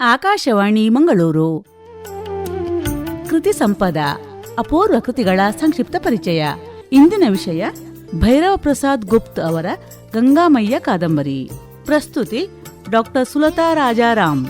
ಆಕಾಶವಾಣಿ ಮಂಗಳೂರು. ಕೃತಿ ಸಂಪದ, ಅಪೂರ್ವ ಕೃತಿಗಳ ಸಂಕ್ಷಿಪ್ತ ಪರಿಚಯ. ಇಂದಿನ ವಿಷಯ, ಭೈರವ ಪ್ರಸಾದ್ ಗುಪ್ತ್ ಅವರ ಗಂಗಾಮಯ್ಯ ಕಾದಂಬರಿ. ಪ್ರಸ್ತುತಿ, ಡಾಕ್ಟರ್ ಸುಲತಾ ರಾಜಾರಾಮ್.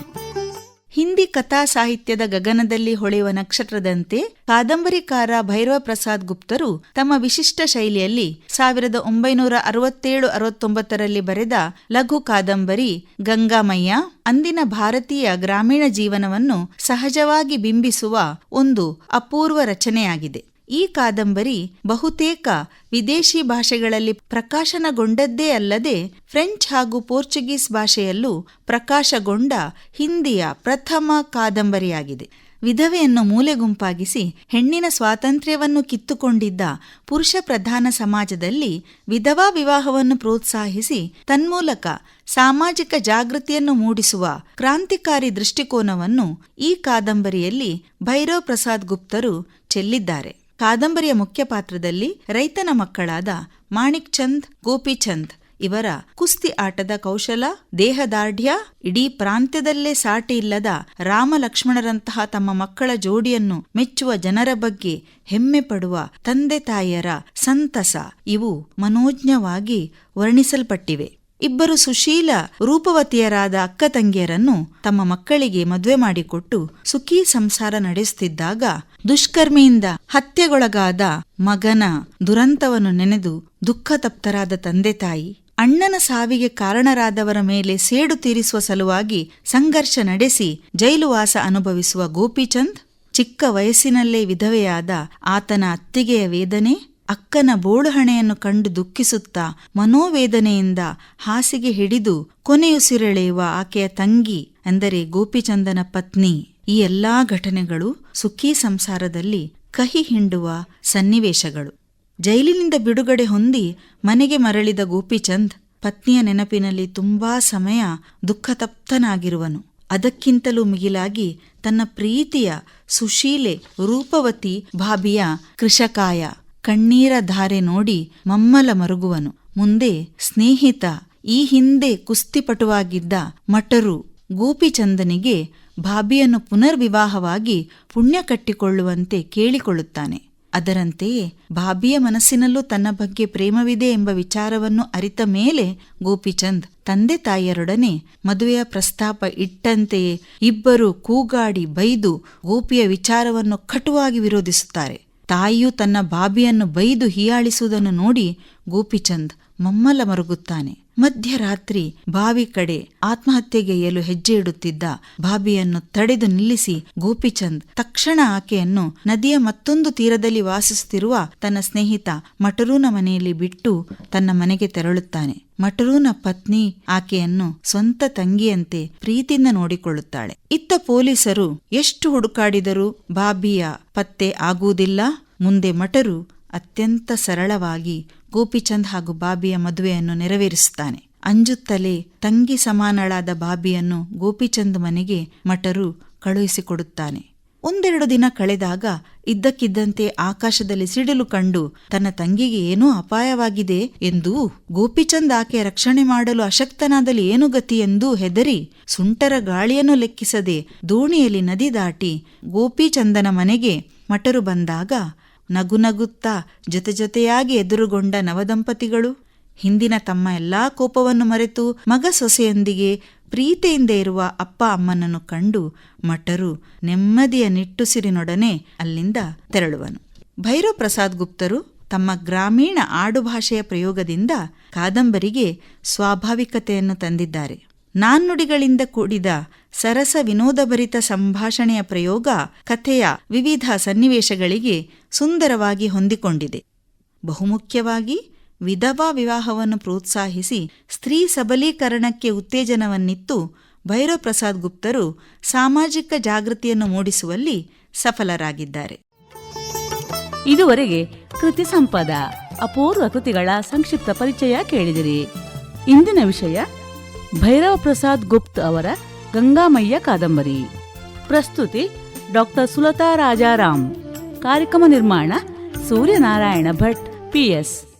ಹಿಂದಿ ಕಥಾ ಸಾಹಿತ್ಯದ ಗಗನದಲ್ಲಿ ಹೊಳೆಯುವ ನಕ್ಷತ್ರದಂತೆ ಕಾದಂಬರಿಕಾರ ಭೈರವ ಪ್ರಸಾದ್ ಗುಪ್ತರು ತಮ್ಮ ವಿಶಿಷ್ಟ ಶೈಲಿಯಲ್ಲಿ ಸಾವಿರದ ಒಂಬೈನೂರ ಅರವತ್ತೇಳು ಅರವತ್ತೊಂಬತ್ತರಲ್ಲಿ ಬರೆದ ಲಘು ಕಾದಂಬರಿ, ಗಂಗಾಮಯ್ಯ, ಅಂದಿನ ಭಾರತೀಯ ಗ್ರಾಮೀಣ ಜೀವನವನ್ನು ಸಹಜವಾಗಿ ಬಿಂಬಿಸುವ ಒಂದು ಅಪೂರ್ವ ರಚನೆಯಾಗಿದೆ. ಈ ಕಾದಂಬರಿ ಬಹುತೇಕ ವಿದೇಶಿ ಭಾಷೆಗಳಲ್ಲಿ ಪ್ರಕಾಶನಗೊಂಡದ್ದೇ ಅಲ್ಲದೆ ಫ್ರೆಂಚ್ ಹಾಗೂ ಪೋರ್ಚುಗೀಸ್ ಭಾಷೆಯಲ್ಲೂ ಪ್ರಕಾಶಗೊಂಡ ಹಿಂದಿಯ ಪ್ರಥಮ ಕಾದಂಬರಿಯಾಗಿದೆ. ವಿಧವೆಯನ್ನು ಮೂಲೆಗುಂಪಾಗಿಸಿ ಹೆಣ್ಣಿನ ಸ್ವಾತಂತ್ರ್ಯವನ್ನು ಕಿತ್ತುಕೊಂಡಿದ್ದ ಪುರುಷ ಪ್ರಧಾನ ಸಮಾಜದಲ್ಲಿ ವಿಧವಾ ವಿವಾಹವನ್ನು ಪ್ರೋತ್ಸಾಹಿಸಿ ತನ್ಮೂಲಕ ಸಾಮಾಜಿಕ ಜಾಗೃತಿಯನ್ನು ಮೂಡಿಸುವ ಕ್ರಾಂತಿಕಾರಿ ದೃಷ್ಟಿಕೋನವನ್ನು ಈ ಕಾದಂಬರಿಯಲ್ಲಿ ಭೈರವ್ ಪ್ರಸಾದ್ ಗುಪ್ತರು ಚೆಲ್ಲಿದ್ದಾರೆ. ಕಾದಂಬರಿಯ ಮುಖ್ಯ ಪಾತ್ರದಲ್ಲಿ ರೈತನ ಮಕ್ಕಳಾದ ಮಾಣಿಕ್ ಚಂದ್ ಗೋಪಿಚಂದ್ ಇವರ ಕುಸ್ತಿ ಆಟದ ಕೌಶಲ, ದೇಹದಾರ್ಢ್ಯ, ಇಡೀ ಪ್ರಾಂತ್ಯದಲ್ಲೇ ಸಾಟಿ ಇಲ್ಲದ ರಾಮ ಲಕ್ಷ್ಮಣರಂತಹ ತಮ್ಮ ಮಕ್ಕಳ ಜೋಡಿಯನ್ನು ಮೆಚ್ಚುವ ಜನರ ಬಗ್ಗೆ ಹೆಮ್ಮೆ ಪಡುವ ತಂದೆ ತಾಯಿಯರ ಸಂತಸ ಇವು ಮನೋಜ್ಞವಾಗಿ ವರ್ಣಿಸಲ್ಪಟ್ಟಿವೆ. ಇಬ್ಬರು ಸುಶೀಲ ರೂಪವತಿಯರಾದ ಅಕ್ಕ ತಂಗಿಯರನ್ನು ತಮ್ಮ ಮಕ್ಕಳಿಗೆ ಮದುವೆ ಮಾಡಿಕೊಟ್ಟು ಸುಖಿ ಸಂಸಾರ ನಡೆಸುತ್ತಿದ್ದಾಗ ದುಷ್ಕರ್ಮಿಯಿಂದ ಹತ್ಯೆಗೊಳಗಾದ ಮಗನ ದುರಂತವನ್ನು ನೆನೆದು ದುಃಖ ತಪ್ತರಾದ ತಂದೆ ತಾಯಿ, ಅಣ್ಣನ ಸಾವಿಗೆ ಕಾರಣರಾದವರ ಮೇಲೆ ಸೇಡು ತೀರಿಸುವ ಸಲುವಾಗಿ ಸಂಘರ್ಷ ನಡೆಸಿ ಜೈಲುವಾಸ ಅನುಭವಿಸುವ ಗೋಪಿಚಂದ್ ಚಿಕ್ಕ ವಯಸ್ಸಿನಲ್ಲೇ ವಿಧವೆಯಾದ ಆತನ ಅತ್ತಿಗೆಯ ವೇದನೆ ಅಕ್ಕನ ಬೋಳುಹಣೆಯನ್ನು ಕಂಡು ದುಃಖಿಸುತ್ತಾ ಮನೋವೇದನೆಯಿಂದ ಹಾಸಿಗೆ ಹಿಡಿದು ಕೊನೆಯುಸಿರೆಳೆಯುವ ಆಕೆಯ ತಂಗಿ ಅಂದರೆ ಗೋಪಿಚಂದನ ಪತ್ನಿ, ಈ ಎಲ್ಲಾ ಘಟನೆಗಳು ಸುಖಿ ಸಂಸಾರದಲ್ಲಿ ಕಹಿ ಹಿಂಡುವ ಸನ್ನಿವೇಶಗಳು. ಜೈಲಿನಿಂದ ಬಿಡುಗಡೆ ಹೊಂದಿ ಮನೆಗೆ ಮರಳಿದ ಗೋಪಿಚಂದ್ ಪತ್ನಿಯ ನೆನಪಿನಲ್ಲಿ ತುಂಬಾ ಸಮಯ ದುಃಖತಪ್ತನಾಗಿರುವನು. ಅದಕ್ಕಿಂತಲೂ ಮಿಗಿಲಾಗಿ ತನ್ನ ಪ್ರೀತಿಯ ಸುಶೀಲೆ ರೂಪವತಿ ಭಾಬಿಯ ಕೃಷಕಾಯ ಕಣ್ಣೀರ ಧಾರೆ ನೋಡಿ ಮಮ್ಮಲ ಮರುಗುವನು. ಮುಂದೆ ಸ್ನೇಹಿತ, ಈ ಹಿಂದೆ ಕುಸ್ತಿಪಟುವಾಗಿದ್ದ ಮಟರು ಗೋಪಿಚಂದನಿಗೆ ಭಾಬಿಯನ್ನು ಪುನರ್ವಿವಾಹವಾಗಿ ಪುಣ್ಯ ಕಟ್ಟಿಕೊಳ್ಳುವಂತೆ ಕೇಳಿಕೊಳ್ಳುತ್ತಾನೆ. ಅದರಂತೆಯೇ ಭಾಬಿಯ ಮನಸ್ಸಿನಲ್ಲೂ ತನ್ನ ಬಗ್ಗೆ ಪ್ರೇಮವಿದೆ ಎಂಬ ವಿಚಾರವನ್ನು ಅರಿತ ಮೇಲೆ ಗೋಪಿಚಂದ್ ತಂದೆ ತಾಯಿಯರೊಡನೆ ಮದುವೆಯ ಪ್ರಸ್ತಾಪ ಇಟ್ಟಂತೆಯೇ ಇಬ್ಬರು ಕೂಗಾಡಿ ಬೈದು ಗೋಪಿಯ ವಿಚಾರವನ್ನು ಕಟುವಾಗಿ ವಿರೋಧಿಸುತ್ತಾರೆ. ತಾಯಿಯು ತನ್ನ ಬಾಬಿಯನ್ನು ಬೈದು ಹೀಯಾಳಿಸುವುದನ್ನು ನೋಡಿ ಗೋಪಿಚಂದ್ ಮಮ್ಮಲ ಮರುಗುತ್ತಾನೆ. ಮಧ್ಯರಾತ್ರಿ ಬಾವಿ ಕಡೆ ಆತ್ಮಹತ್ಯೆಗೆಯಲು ಹೆಜ್ಜೆ ಇಡುತ್ತಿದ್ದ ಬಾಬಿಯನ್ನು ತಡೆದು ನಿಲ್ಲಿಸಿ ಗೋಪಿಚಂದ್ ತಕ್ಷಣ ಆಕೆಯನ್ನು ನದಿಯ ಮತ್ತೊಂದು ತೀರದಲ್ಲಿ ವಾಸಿಸುತ್ತಿರುವ ತನ್ನ ಸ್ನೇಹಿತ ಮಟರೂನ ಮನೆಯಲ್ಲಿ ಬಿಟ್ಟು ತನ್ನ ಮನೆಗೆ ತೆರಳುತ್ತಾನೆ. ಮಟರೂನ ಪತ್ನಿ ಆಕೆಯನ್ನು ಸ್ವಂತ ತಂಗಿಯಂತೆ ಪ್ರೀತಿಯಿಂದ ನೋಡಿಕೊಳ್ಳುತ್ತಾಳೆ. ಇತ್ತ ಪೊಲೀಸರು ಎಷ್ಟು ಹುಡುಕಾಡಿದರೂ ಬಾಬಿಯ ಪತ್ತೆ ಆಗುವುದಿಲ್ಲ. ಮುಂದೆ ಮಟರು ಅತ್ಯಂತ ಸರಳವಾಗಿ ಗೋಪಿಚಂದ್ ಹಾಗೂ ಬಾಬಿಯ ಮದುವೆಯನ್ನು ನೆರವೇರಿಸುತ್ತಾನೆ. ಅಂಜುತ್ತಲೇ ತಂಗಿ ಸಮಾನಳಾದ ಬಾಬಿಯನ್ನು ಗೋಪಿಚಂದ್ ಮನೆಗೆ ಮಟರು ಕಳುಹಿಸಿಕೊಡುತ್ತಾನೆ. ಒಂದೆರಡು ದಿನ ಕಳೆದಾಗ ಇದ್ದಕ್ಕಿದ್ದಂತೆ ಆಕಾಶದಲ್ಲಿ ಸಿಡಿಲು ಕಂಡು ತನ್ನ ತಂಗಿಗೆ ಏನೋ ಅಪಾಯವಾಗಿದೆ ಎಂದು ಗೋಪಿಚಂದ್ ಆಕೆ ರಕ್ಷಣೆ ಮಾಡಲು ಅಶಕ್ತನಾದಲ್ಲಿ ಏನು ಗತಿ ಎಂದು ಹೆದರಿ ಸುಂಟರ ಗಾಳಿಯನ್ನು ಲೆಕ್ಕಿಸದೆ ದೋಣಿಯಲ್ಲಿ ನದಿ ದಾಟಿ ಗೋಪಿಚಂದನ ಮನೆಗೆ ಮಟರು ಬಂದಾಗ ನಗುನಗುತ್ತಾ ಜೊತೆ ಜೊತೆಯಾಗಿ ಎದುರುಗೊಂಡ ನವದಂಪತಿಗಳು, ಹಿಂದಿನ ತಮ್ಮ ಎಲ್ಲಾ ಕೋಪವನ್ನು ಮರೆತು ಮಗ ಸೊಸೆಯೊಂದಿಗೆ ಪ್ರೀತಿಯಿಂದ ಇರುವ ಅಪ್ಪ ಅಮ್ಮನನ್ನು ಕಂಡು ಮಟರು ನೆಮ್ಮದಿಯ ನಿಟ್ಟುಸಿರಿನೊಡನೆ ಅಲ್ಲಿಂದ ತೆರಳುವನು. ಭೈರವ್ ಪ್ರಸಾದ್ ಗುಪ್ತರು ತಮ್ಮ ಗ್ರಾಮೀಣ ಆಡುಭಾಷೆಯ ಪ್ರಯೋಗದಿಂದ ಕಾದಂಬರಿಗೆ ಸ್ವಾಭಾವಿಕತೆಯನ್ನು ತಂದಿದ್ದಾರೆ. ನಾನ್ನುಡಿಗಳಿಂದ ಕೂಡಿದ ಸರಸ ವಿನೋದಭರಿತ ಸಂಭಾಷಣೆಯ ಪ್ರಯೋಗ ಕಥೆಯ ವಿವಿಧ ಸನ್ನಿವೇಶಗಳಿಗೆ ಸುಂದರವಾಗಿ ಹೊಂದಿಕೊಂಡಿದೆ. ಬಹುಮುಖ್ಯವಾಗಿ ವಿಧವಾ ವಿವಾಹವನ್ನು ಪ್ರೋತ್ಸಾಹಿಸಿ ಸ್ತ್ರೀ ಸಬಲೀಕರಣಕ್ಕೆ ಉತ್ತೇಜನವನ್ನಿತ್ತು ಭೈರವ್ ಪ್ರಸಾದ್ ಗುಪ್ತರು ಸಾಮಾಜಿಕ ಜಾಗೃತಿಯನ್ನು ಮೂಡಿಸುವಲ್ಲಿ ಸಫಲರಾಗಿದ್ದಾರೆ. ಇದುವರೆಗೆ ಕೃತಿ ಸಂಪದ, ಅಪೂರ್ವ ಕೃತಿಗಳ ಸಂಕ್ಷಿಪ್ತ ಪರಿಚಯ ಕೇಳಿದಿರಿ. ಇಂದಿನ ವಿಷಯ ಭೈರವ ಪ್ರಸಾದ್ ಗುಪ್ತ್ ಅವರ ಗಂಗಾಮಯ್ಯ ಕಾದಂಬರಿ. ಪ್ರಸ್ತುತಿ ಡಾಕ್ಟರ್ ಸುಲತಾ ರಾಜಾರಾಮ್. ಕಾರ್ಯಕ್ರಮ ನಿರ್ಮಾಣ ಸೂರ್ಯನಾರಾಯಣ ಭಟ್ ಪಿಎಸ್